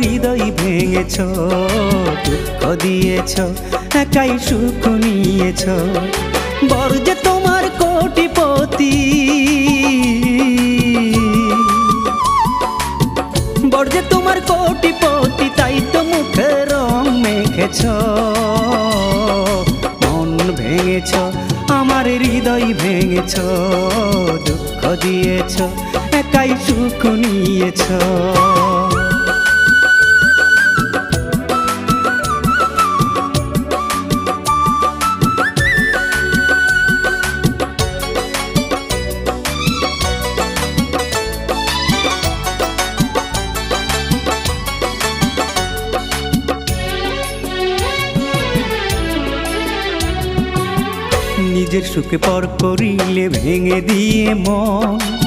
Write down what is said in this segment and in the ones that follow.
হৃদয় ভেঙেছ, দুঃখ দিয়েছ, একাই সুখ নিয়েছ। বর যে তোমার কোটিপতি, বর যে তোমার কোটিপতি, তাই তো মুখে রং মেখেছ। মন ভেঙেছ, আমার হৃদয় ভেঙেছ, দুঃখ দিয়েছ একাই সুখ নিয়েছ। নিজের সুখে পর করিলে ভেঙে দিয়ে মন।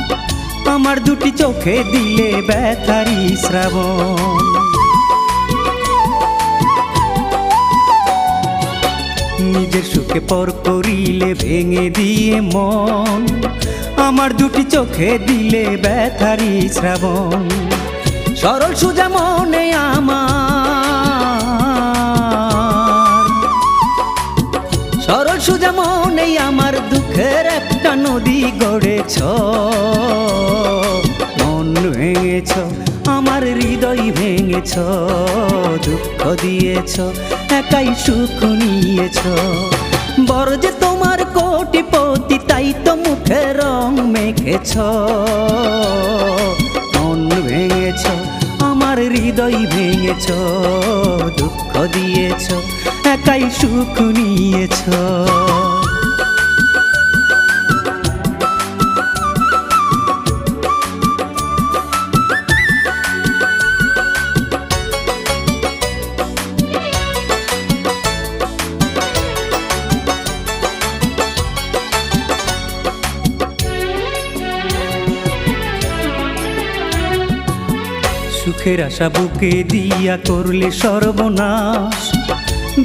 আমার দুটি চোখে দিলে ব্যথারি শ্রাবণ। নিজের সুখে পর করিলে ভেঙে দিয়ে মন। আমার দুটি চোখে দিলে ব্যথারি শ্রাবণ। সরল সুজা মনে আমার মনে আমার দুঃখের একটা নদী গড়েছ। মন ভেঙেছ, আমার হৃদয় ভেঙেছ, দুঃখ দিয়েছ, একাই সুখ নিয়েছ। বড় যে তোমার কোটিপতি, তাই তো মুখে রং মেখেছ। মন ভেঙেছ, আমার হৃদয় ভেঙেছ, দুঃখ দিয়েছ, একাই সুখ নিয়েছ। সুখের আশা বুকে দিয়া করলে সর্বনাশ।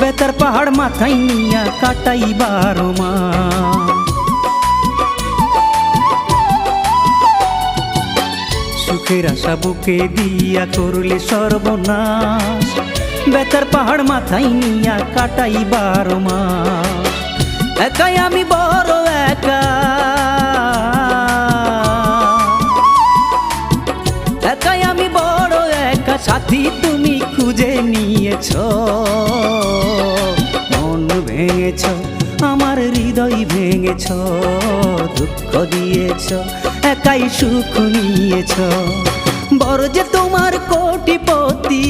বেতার পাহাড় মাথায় নিয়া কাটাই বারো মাস। সুখের আশা বুকে দিয়া করলে সর্বনাশ। বেতার পাহাড় মাথায় নিয়া কাটাই বারো মাস। একাই আমি বড় নিয়েছ মন ভেঙেছ, আমার হৃদয় ভেঙেছ, দুঃখ দিয়েছ, একাই সুখ নিয়েছ। বড় যে তোমার কোটিপতি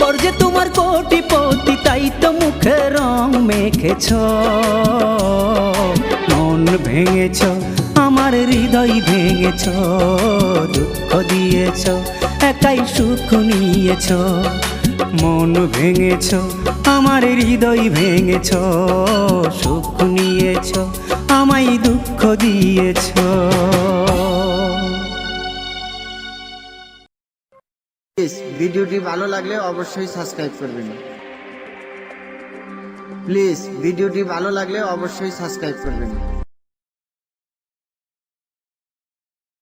বর যে তোমার কোটিপতি, তাই তো মুখে রং মেখেছ, মন ভেঙেছ হৃদয় ভেঙেছ, দুঃখ দিয়েছ, একাই সুখ নিয়েছ, মন ভেঙেছ, আমার হৃদয় ভেঙেছ, সুখ নিয়েছ, আমায় দুঃখ দিয়েছ। ভিডিওটি ভালো লাগলে অবশ্যই সাবস্ক্রাইব করবেন। প্লিজ ভিডিওটি ভালো লাগলে অবশ্যই সাবস্ক্রাইব করবেন।